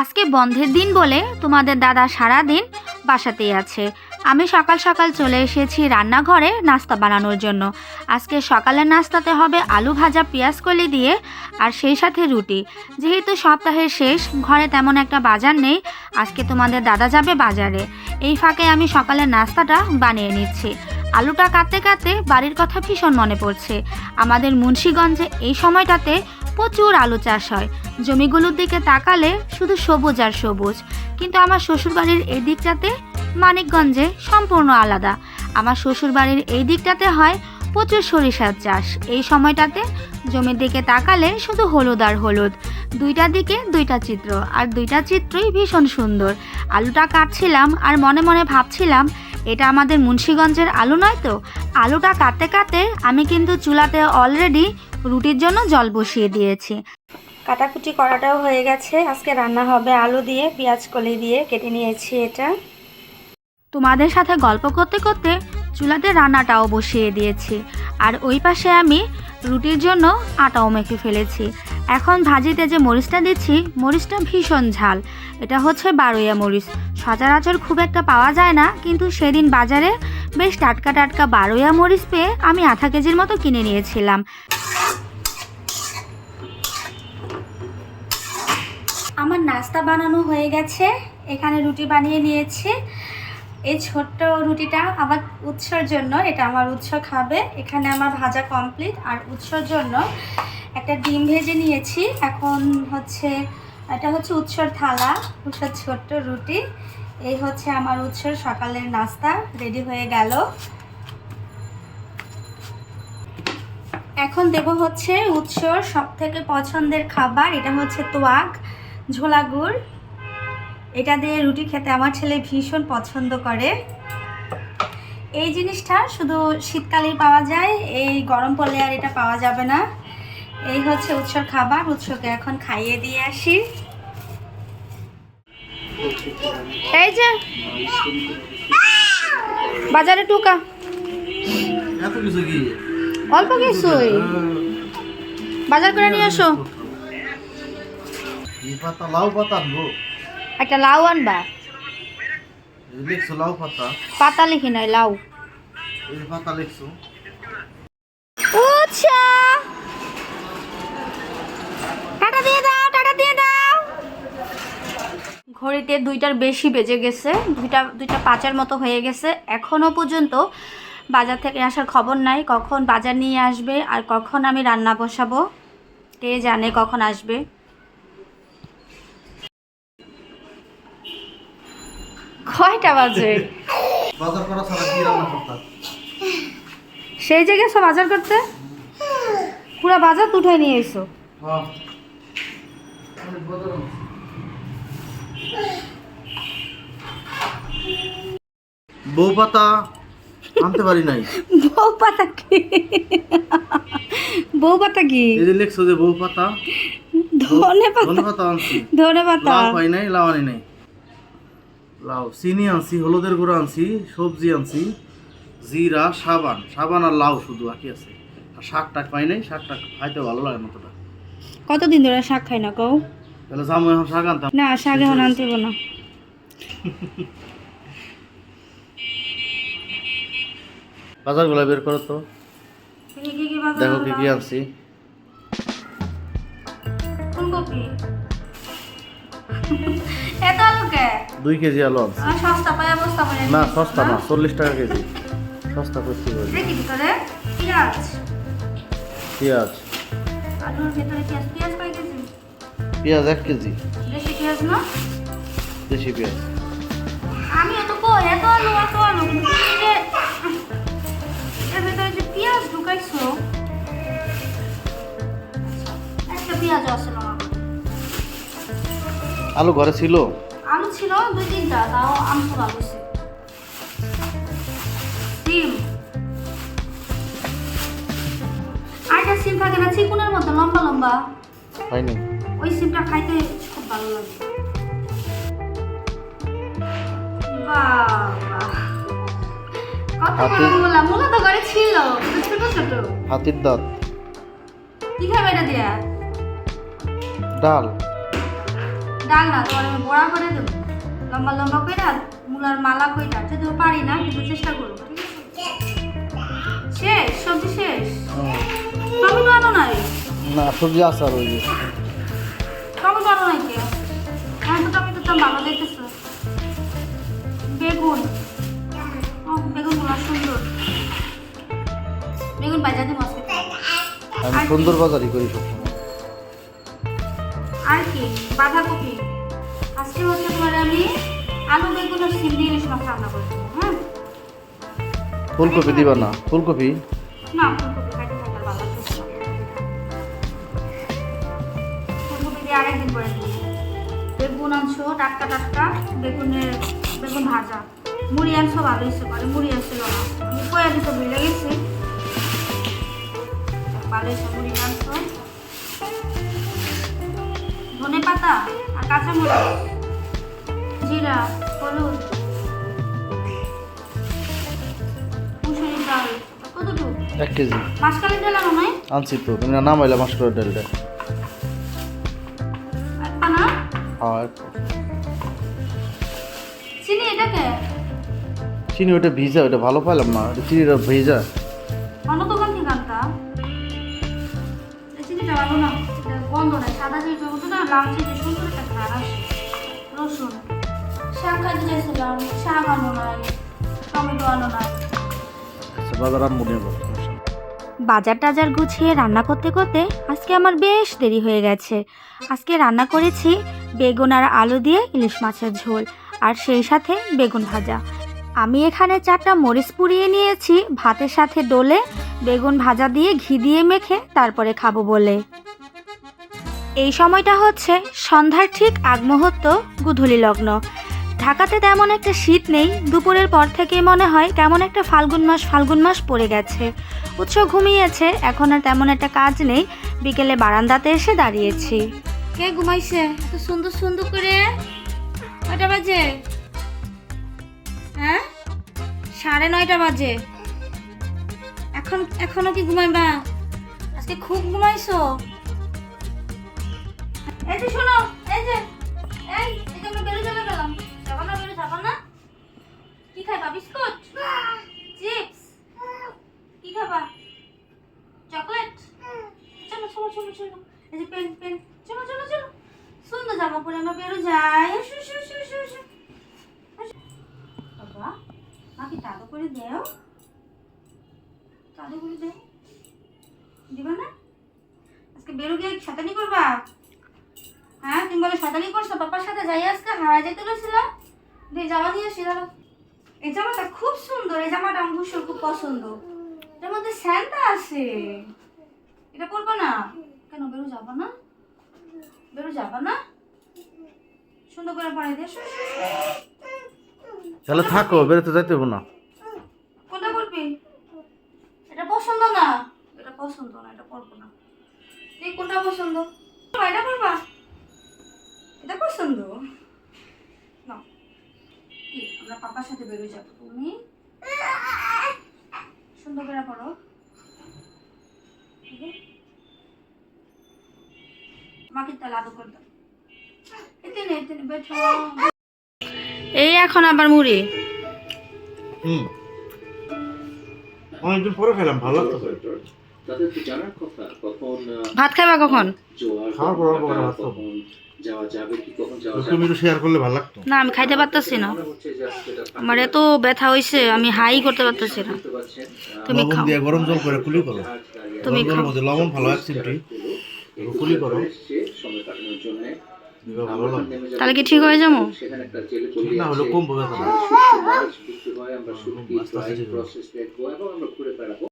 আজকে বন্ধের দিন বলে তোমাদের দাদা সারা দিন বাসাতেই আছে। আমি সকাল সকাল চলে এসেছি রান্নাঘরে নাস্তা বানানোর জন্য। আজকে সকালের নাস্তাতে হবে আলু ভাজা, পেঁয়াজ কলি দিয়ে আর সেই সাথে রুটি। যেহেতু সপ্তাহের শেষ, ঘরে তেমন একটা বাজার নেই, আজকে তোমাদের দাদা যাবে বাজারে। এই ফাঁকে আমি সকালের নাস্তাটা বানিয়ে নিচ্ছি। আলুটা কাটতে কাটতে বাড়ির কথা ভীষণ মনে পড়ছে। আমাদের মুন্সীগঞ্জে এই সময়টাতে প্রচুর আলু চাষ হয়। জমিগুলোর দিকে তাকালে শুধু সবুজ আর সবুজ। কিন্তু আমার শ্বশুরবাড়ির এই দিকটাতে মানিকগঞ্জে সম্পূর্ণ আলাদা। আমার শ্বশুরবাড়ির এই দিকটাতে হয় প্রচুর সরিষার চাষ। এই সময়টাতে জমির দিকে তাকালে শুধু হলুদ আর হলুদ। দুইটা দিকে দুইটা চিত্র, আর দুইটা চিত্রই ভীষণ সুন্দর। আলুটা কাটছিলাম আর মনে মনে ভাবছিলাম, এটা আমাদের মুন্সীগঞ্জের আলু নয় তো? আলুটা কাটতে কাটতে আমি কিন্তু চুলাতে অলরেডি রুটির জন্য জল বসিয়ে দিয়েছি। কাটাকুটি করাটাও হয়ে গেছে। আজকে রান্না হবে আলু দিয়ে, পেঁয়াজ কলি দিয়ে কেটে নিয়েছি এটা। তোমাদের সাথে গল্প করতে করতে চুলাতে রান্নাটাও বসিয়ে দিয়েছি। আর ওই পাশে আমি রুটির জন্য আটাও মেখে ফেলেছি। এখন ভাজিতে যে মরিচটা দিচ্ছি, মরিচটা ভীষণ ঝাল। এটা হচ্ছে বারোয়া মরিচ। সচরাচর খুব একটা পাওয়া যায় না, কিন্তু সেদিন বাজারে বেশ টাটকা টাটকা বারোয়া মরিচ পেয়ে আমি আধা কেজির মতো কিনে নিয়েছিলাম। আমার নাস্তা বানানো হয়ে গেছে। এখানে রুটি বানিয়ে নিয়েছি। এই ছোট্ট রুটিটা আমার উৎসর জন্য, এটা আমার উৎস খাবে। এখানে আমার ভাজা কমপ্লিট আর উৎসর জন্য একটা ডিম ভেজে নিয়েছি। এখন হচ্ছে, এটা হচ্ছে উৎসর থালা, উৎসর ছোট্ট রুটি। এই হচ্ছে আমার উৎসর সকালের নাস্তা রেডি হয়ে গেল। এখন দেব হচ্ছে উৎসর সব থেকে পছন্দের খাবার, এটা হচ্ছে তোয়াক। ঝোলা গুড়। এটা দিয়ে রুটি খেতে আমার ছেলে ভীষণ পছন্দ করে। এই জিনিসটা শুধু শীতকালেই পাওয়া যায় এই গরম পড়লে আর এটা পাওয়া যাবে না। এই হচ্ছে উৎসর খাবার উৎসকে এখন খাইয়ে দিয়ে আসি। এই যে বাজারে টুকা। এত কিছু কি? অল্প কিছুই। বাজার করে নিয়ে আসো। এই পাতা লাউ পাতা আনব। একটা লাউ আনবা? লিখছো লাউ পাতা। পাতা লিখি নাই লাউ। এই পাতা লিখছো। উৎসা টাটা দিয়ে দাও টাটা দিয়ে দাও। ঘড়িতে দুইটার বেশি বেজে গেছে দুইটা দুইটা পাঁচের মতো হয়ে গেছে। এখনও পর্যন্ত বাজার থেকে আসার খবর নাই কখন বাজার নিয়ে আসবে আর কখন আমি রান্না বসাবো। কে জানে কখন আসবে। কয়টা বাজে? বাজার করা ছাড়া কি রান্না করতাম? সেই জায়গায় সব বাজার করতে? পুরো বাজার তো উঠে নিয়ে এসো। বউ পাতা আনতে পারি নাই। বউ পাতা কি? বউ পাতা কি? এই যে লিখছো যে বউ পাতা ধনে ধনে পাতা পাতা আনছি। ধনে পাতা লাউ পাই নাই লাউ আনি নাই। লাউ চিনি আনছি হলুদের গুঁড়ো আনছি সবজি আনছি জিরা সাবান সাবান আর লাউ শুধু বাকি আছে। আর শাক টাক পাই নাই শাক টাক খাইতে ভালো লাগে না তোটা কতদিন ধরে শাক খাই না কও? তাহলে জামু এখন শাক আনতাম না শাক এখন আনতে না। বাজারগুলো বের করো তো। দেখো কি কি আনছি ফুলকপি এত আলু কে দুই কেজি আলু আনছি। না সস্তা না চল্লিশ টাকা কেজি। সস্তা করতে পারি পেঁয়াজ। পেঁয়াজ। এক কেজি। দেশি পেঁয়াজ আমি এত কই এত আলু এত আলু কিন্তু তুমি যে এর ভিতরে যে পেঁয়াজ ঢুকাইছো একটা পেঁয়াজ আছে আলু ঘরে ছিল? ছিল দুই তিনটা তাও ভালো ছিল সিম আরেকটা সিম থাকে না চিকুনের মতো লম্বা লম্বা। হয়নি। ওই সিমটা খাইতে খুব ভালো লাগে। হাতির দাঁত। কি খাবে এটা দিয়া? ডাল। ডাল না তোমার বড়া করে দেবো। লম্বা লম্বা করে আর মূলার মালা করে যদিও পারি না কিন্তু চেষ্টা করব আছে শেষ সবজি শেষ? টমেটো আনো নাই। না সবজি আচার ওই যে। টমেটো আনো নাই কে? হ্যাঁ তো টমেটো তো ভালো দেখতেছো। বেগুন। ও বেগুনগুলো সুন্দর। বেগুন বাজা দিব আজকে। আমি সুন্দর বাজারই করি সবসময়। আর কি বাঁধাকপি। আলু বেগুন আর সিম দিয়ে ইলিশ মাছ রান্না করে। দেবো হ্যাঁ ফুলকপি? দিবা না? ফুলকপি? না ফুলকপি খাইতে থাকলে ভালো লাগতেছে ফুলকপি দিয়ে আরেকদিন করে দিই। বেগুন আনছো টাটকা টাটকা বেগুনের বেগুন ভাজা। মুড়ি আনছো ভালো হয়েছে করে মুড়ি আসছিল না আমি কয়া দিতে ভুলে গেছি। ভালো হয়েছে মুড়ি আনছো। ধনে পাতা আর কাঁচামরিচ। জিরা। হলুদ এক কেজি। মাসকালের ডাল আনো নাই? আনছি তো তুমি না নামাইলা মাস্টার ডালটা। হ্যাঁ চিনি এটাকে? চিনি ওটা ভিজা ওটা ভালো পাইলাম না ওটা চিনিটা ভিজা। অন্য দোকান থেকে আনতাম চিনিটা ভালো না গন্ধ নাই সাদা চিনিটা মতো না লাল চিনি সুন্দর একটা রসুন। শাক খাইতে চাইছিলাম শাক আনো নাই টমেটো আনো নাই। আচ্ছা বাজার আনব নিয়ে যাব। বাজার টাজার গুছিয়ে রান্না করতে করতে আজকে আমার বেশ দেরি হয়ে গেছে। আজকে রান্না করেছি বেগুন আর আলু দিয়ে ইলিশ মাছের ঝোল আর সেই সাথে বেগুন ভাজা। আমি এখানে চারটা মরিচ পুড়িয়ে নিয়েছি ভাতের সাথে ডলে বেগুন ভাজা দিয়ে ঘি দিয়ে মেখে তারপরে খাব বলে। এই সময়টা হচ্ছে সন্ধ্যার ঠিক আগ মুহূর্ত গুধূলি লগ্ন। ঢাকাতে তেমন একটা শীত নেই। দুপুরের পর থেকেই মনে হয় কেমন একটা ফাল্গুন মাস ফাল্গুন মাস পড়ে গেছে। উৎস ঘুমিয়েছে, এখন আর তেমন একটা কাজ নেই। বিকেলে বারান্দাতে এসে দাঁড়িয়েছি। কে ঘুমাইছে? এত সুন্দর সুন্দর করে। কয়টা বাজে? হ্যাঁ? সাড়ে নয়টা বাজে। এখন, এখনও কি ঘুমাইবা? আজকে খুব ঘুমাইছো? এই শোনো। খাবা চকলেট চলো চলো চলো চলো। এই যে পেন পেন চলো চলো চলো। সুন্দর জামা পরে আমরা বেরো, যাই। এসো এসো এসো এসো এসো এসো। বাবা মাকে তাড়ো করে দেও। তাড়ো করে দেও দিবা না? আজকে বেরো গিয়ে শতানি করবা? হ্যাঁ তুমি বলে শতানি করছ? পাপার সাথে যাই আজকে হারা যেতে বলেছিলাম দিয়ে জামা নিয়ে দাঁড়াও। এই জামাটা খুব সুন্দর, এই জামাটা আমার খুব পছন্দ। এটার মধ্যে স্যান্টা আছে। এটা পরবো না। কেন বেরো যাবা না? বেরো যাবা না? সুন্দর করে পড়াই দিয়ে তাহলে থাকো বেরোতে যাইতে হব না। কোনটা পরবি এটা পছন্দ না। এটা পছন্দ না এটা পরবো না। তুই কোনটা পছন্দ? এটা পরবা এটা পছন্দ? না কি আমরা পাপার সাথে বেরোয় যাব। তুমি? সুন্দর করে পড়ো মাকে তাহলে আদর করে দাও। এতে নে এতে নে এই এখন আবার মুড়ি। হুম। অনেকদিন পরে খেলাম ভালো লাগতো। ভাত খাবা কখন? খাওয়ার পর কখন ভাত খাব। যাওয়া যাবে কি কখন যাওয়া তুমি একটু শেয়ার করলে ভালো লাগতো। না আমি খাইতে পারতেছি না। মনে আমার এত ব্যথা হয়েছে আমি হাই করতে পারতেছি না। তুমি খাও। দিয়ে গরম জল করে কুলি করো। তুমি খাও। লবণ ভালো এক চিমটি কুলি করো। সময় কাটানোর জন্য। দিবা ভালো লাগবে তাহলে কি ঠিক হয়ে যাব? না হলে হয় আমরা। প্রসেস দেখব এবং আমরা ঘুরে বেড়াবো।